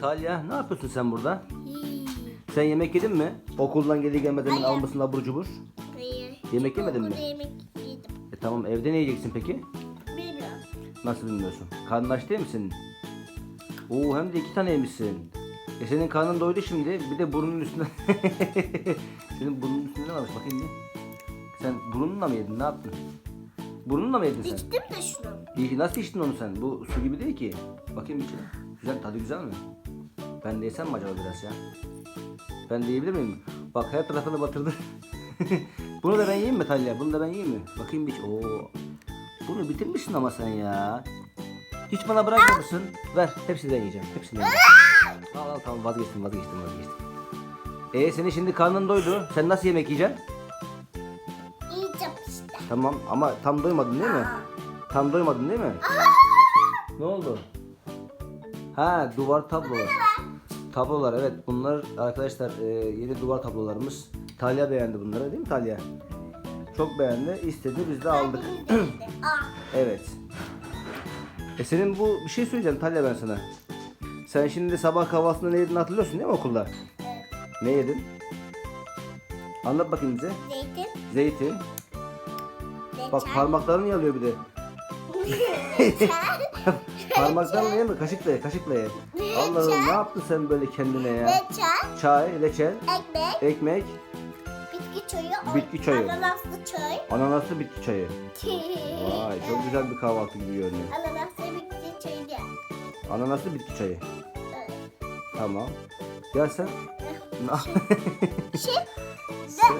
Talya ne yapıyorsun sen burada? Sen yemek yedin mi? Okuldan gelir gelmez hemen Hayır. almasın abur cubur. Hayır. Yemek yemedin mi? Okulda yemek yedim. E tamam evde ne yiyeceksin peki? Bilmiyorum. Nasıl bilmiyorsun? Karnın aç değil misin? Oo hem de iki tane yemişsin. E senin karnın doydu şimdi. Bir de burnun üstüne. senin burnun üstünde ne varmış bakayım bir. Sen burnunla mı yedin? Ne yaptın? Burnunla mı yedin sen? İçtim de şunu. İyi, nasıl içtin onu sen? Bu su gibi değil ki. Bakayım içine. Güzel, tadı güzel mi? Ben de yesem mi acaba biraz ya? Ben de yiyebilir miyim? Bak her tarafını batırdı. Bunu da ben yiyeyim mi Talya? Bunu da ben yiyeyim mi? Bakayım bir. Oo. Bunu bitirmişsin ama sen ya. Hiç bana bırakmamışsın. Ver, hepsinden yiyeceğim. Hepsinden yiyeceğim. al al tamam vazgeçtim, vazgeçtim, vazgeçtim. E senin şimdi karnın doydu. Sen nasıl yemek yiyeceksin? Yiyeceğim işte. Tamam ama tam doymadın değil mi? Tam doymadın değil mi? Ne oldu? Ha duvar tablolar. Tablolar evet bunlar arkadaşlar e, yeni duvar tablolarımız. Talya beğendi bunları değil mi Talya? Çok beğendi. istedi biz de aldık. Ah. evet. E senin bu bir şey söyleyeceğim Talya ben sana. Sen şimdi sabah kahvaltısında ne yedin hatırlıyorsun değil mi okulda? Evet. Ne yedin? Anlat bakayım bize. Zeytin. Zeytin. Bak parmaklarını yalıyor bir de. Parmaklarla ye mi? Kaşıkla ye, kaşıkla ye. Allah'ım ne yaptın sen böyle kendine ya? reçel, Çay, reçel, ekmek, ekmek, bitki çayı, Bitki çayı. ananaslı çay. ananaslı bitki çayı. Vay çok güzel bir kahvaltı gibi görünüyor. Ananaslı bitki çayı diye. Ananaslı bitki çayı. Evet. Tamam. Ya sen... Şey, Sen-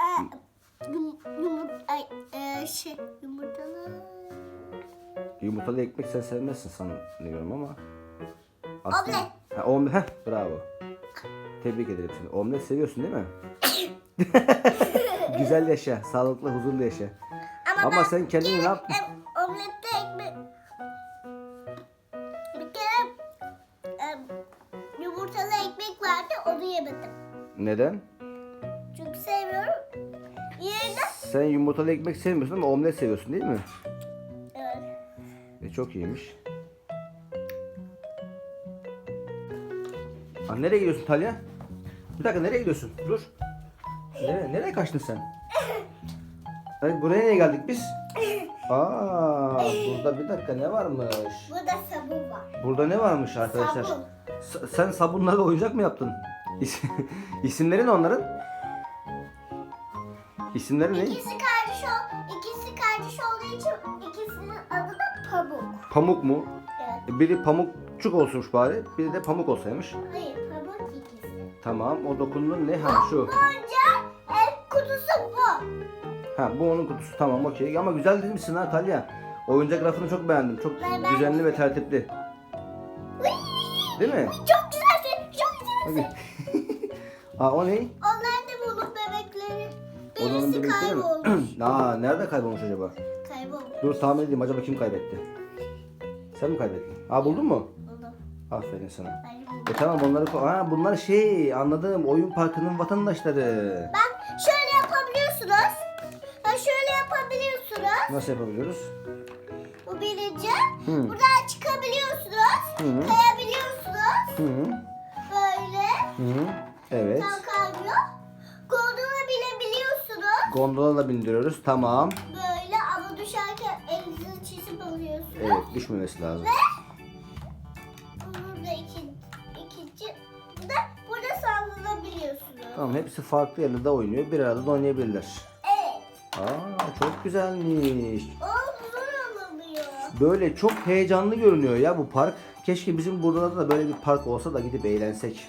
e, yum, yumurta, ay, e, şey, yumurtalı. Yumurtalı ekmek sen sevmezsin sanıyorum ama. Aslında... Omlet. Ha, omlet. Heh, bravo. Tebrik ederim seni. Omlet seviyorsun değil mi? güzel yaşa. Sağlıklı, huzurlu yaşa. Ama ben sen kendini ne yaptın? e, omlette ekmek. Bir kere e, yumurtalı ekmek vardı onu yemedim. Neden? Çünkü sevmiyorum. Yerine Sen yumurtalı ekmek sevmiyorsun ama omlet seviyorsun değil mi? E, çok iyiymiş. Aa, nereye gidiyorsun Talya? Bir dakika nereye gidiyorsun? Dur. Nereye, nereye kaçtın sen? Ay, buraya niye geldik biz? Aa, burada bir dakika ne varmış? Burada sabun var. Burada ne varmış arkadaşlar? Sabun. S- sen sabunlarla oyuncak mı yaptın? İs- İsimleri ne onların? İsimleri ne? İkisi kardeş ol, ikisi kardeş olduğu için da Pamuk. Pamuk mu? Evet. E, Biri pamukçuk olsunmuş bari, biri de pamuk olsaymış. Hayır, Pamuk ikisi. Tamam, o dokunduğun ne? Ha şu. Önce el kutusu bu. Ha bu onun kutusu. Tamam okey. Ama güzel değil misin ha Talya? Oyuncak rafını çok beğendim. Çok Ben- düzenli ve tertipli. Değil mi? Çok güzel, çok güzel. Hadi. ha o ne? Onlar da bunun bebekleri. Birisi bebekleri mi? kaybolmuş. Aa nerede kaybolmuş acaba? Dur tahmin edeyim acaba kim kaybetti? Sen mi kaybettin? Ha buldun mu? Buldum. Aferin sana. E tamam onları Ha bunlar şey anladım oyun parkının vatandaşları. Bak şöyle yapabiliyorsunuz. Ha şöyle yapabiliyorsunuz. Nasıl yapabiliyoruz? Bu birinci. Hı. Buradan çıkabiliyorsunuz. Hı. Kayabiliyorsunuz. Hı. Böyle. Hı. Evet. Tam kaymıyor. Gondola binebiliyorsunuz. Gondola da bindiriyoruz. Tamam. Böyle Evet düşmemesi lazım. Bunun da ikinci. Bu da burada sallanabiliyorsunuz. Tamam hepsi farklı yerlerde oynuyor. Bir arada da oynayabilirler. Evet. Aa çok güzelmiş. O zor. Böyle çok heyecanlı görünüyor ya bu park. Keşke bizim burada da böyle bir park olsa da gidip eğlensek.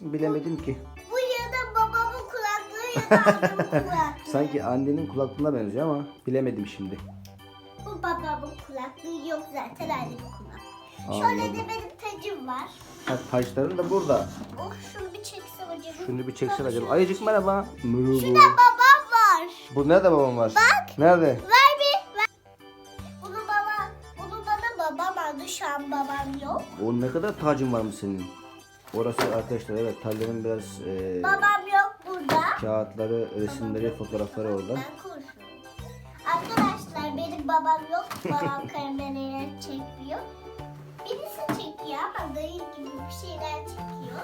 Bilemedim ki. Bu ya da babamın kulaklığı ya da annemin kulaklığı. Sanki annenin kulaklığına benziyor ama bilemedim şimdi. Babamın kulaklığı yok zaten annemin kulaklığı. Anladım. Şöyle de benim tacım var. Ha, taşların da burada. Oh şunu bir çeksem acaba. Şunu bir çeksen Bak, acaba. şunu- Ayıcık merhaba. Şurada Merhaba. babam var. Bu nerede babam var? Bak. Nerede? Ver bir. Ver. Bunu baba, bunu bana babam aldı. Şu an babam yok. O ne kadar tacın varmış senin? Orası arkadaşlar evet Talyan'ın biraz e, Babam yok burada. kağıtları, resimleri, fotoğrafları orada. Ben çünkü babam yok. Babam kalemden çekmiyor. Birisi çekiyor ama dayı gibi bir şeyler çekiyor.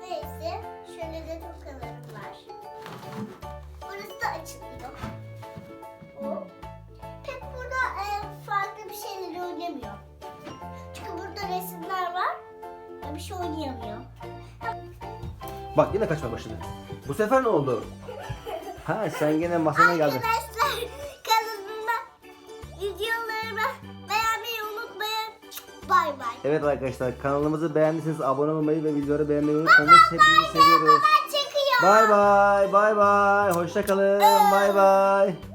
Neyse şöyle de tokalarım var. Burası da açılıyor. O. Pek burada e, farklı bir şeyleri oynamıyor. Çünkü burada resimler var. Bir şey oynayamıyor. Bak yine kaçma başladı. Bu sefer ne oldu? Ha sen gene masana geldin. Bay bay. Evet arkadaşlar kanalımızı beğendiyseniz abone olmayı ve videoları beğenmeyi unutmayınız. Hepinizi seviyoruz. Bay bay bay bay. Hoşça kalın. Bay bay.